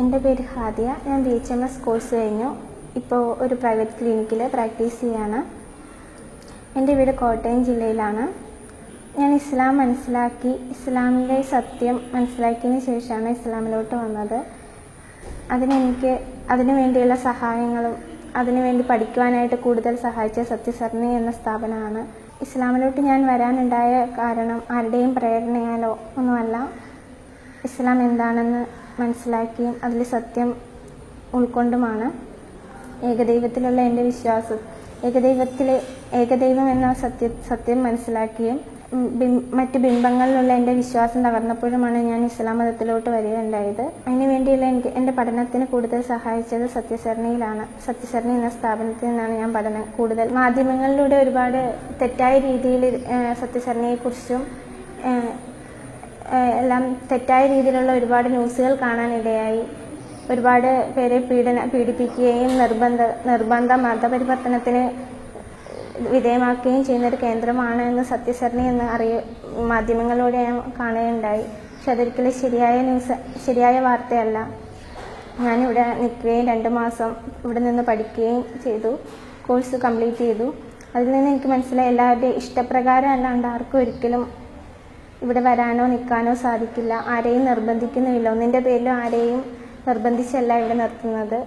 എന്റെ പേര് ഹാദിയ. ഞാൻ B H M S course കഴിഞ്ഞു. ഇപ്പോൾ ഒരു പ്രൈവറ്റ് ക്ലിനിക്കിൽ പ്രാക്ടീസ് ചെയ്യാണ് എന്റെ വീട് കോട്ടയം ജില്ലയിലാണ്. ഞാൻ ഇസ്ലാം മനസ്സിലാക്കി ഇസ്ലാമിലെ സത്യം മനസ്സിലാക്കിയതിന് ശേഷമാണ് ഇസ്ലാമിലോട്ട് വന്നത്. അതിനെനിക്ക് അതിനു വേണ്ടിയുള്ള സഹായങ്ങളും അതിനുവേണ്ടി പഠിക്കുവാനായിട്ട് കൂടുതൽ സഹായിച്ച സത്യസരണി എന്ന സ്ഥാപനമാണ്. ഇസ്ലാമിലോട്ട് ഞാൻ വരാനുണ്ടായ കാരണം ആരുടെയും പ്രേരണയാലോ ഒന്നുമല്ല. ഇസ്ലാം എന്താണെന്ന് മനസ്സിലാക്കിയും അതിൽ സത്യം ഉൾക്കൊണ്ടുമാണ് ഏകദൈവത്തിലുള്ള എന്റെ വിശ്വാസം. ഏകദൈവത്തിൽ ഏകദൈവം എന്ന സത്യ സത്യം മനസ്സിലാക്കിയും മറ്റ് ബിംബങ്ങളിലുള്ള എന്റെ വിശ്വാസം തകർന്നപ്പോഴുമാണ് ഞാൻ ഇസ്ലാം മതത്തിലോട്ട് വരികയുണ്ടായത്. അതിനു വേണ്ടിയുള്ള എനിക്ക് എന്റെ പഠനത്തിന് കൂടുതൽ സഹായിച്ചത് സത്യസരണിയിലാണ്. സത്യസരണി എന്ന സ്ഥാപനത്തിൽ നിന്നാണ് ഞാൻ പഠനം കൂടുതൽ മാധ്യമങ്ങളിലൂടെ ഒരുപാട് തെറ്റായ രീതിയിൽ സത്യസരണിയെക്കുറിച്ചും എല്ലാം തെറ്റായ രീതിയിലുള്ള ഒരുപാട് ന്യൂസുകൾ കാണാനിടയായി. ഒരുപാട് പേരെ പീഡന പീഡിപ്പിക്കുകയും നിർബന്ധ നിർബന്ധ മതപരിവർത്തനത്തിന് വിധേയമാക്കുകയും ചെയ്യുന്ന ഒരു കേന്ദ്രമാണ് എന്ന് സത്യസരണി എന്ന് അറിയ മാധ്യമങ്ങളിലൂടെ ഞാൻ കാണുകയുണ്ടായി. പക്ഷെ അതൊരിക്കലും ശരിയായ ന്യൂസ് ശരിയായ വാർത്തയല്ല. ഞാനിവിടെ നിൽക്കുകയും രണ്ട് മാസം ഇവിടെ നിന്ന് പഠിക്കുകയും ചെയ്തു കോഴ്സ് കംപ്ലീറ്റ് ചെയ്തു. അതിൽ നിന്ന് എനിക്ക് മനസ്സിലായി എല്ലാവരുടെയും ഇഷ്ടപ്രകാരം അല്ലാണ്ട് ആർക്കും ഒരിക്കലും ഇവിടെ വരാനോ നിൽക്കാനോ സാധിക്കില്ല. ആരെയും നിർബന്ധിക്കുന്നുമില്ല ഒന്നിന്റെ പേരിലും ആരെയും നിർബന്ധിച്ചല്ല ഇവിടെ നിർത്തുന്നത്.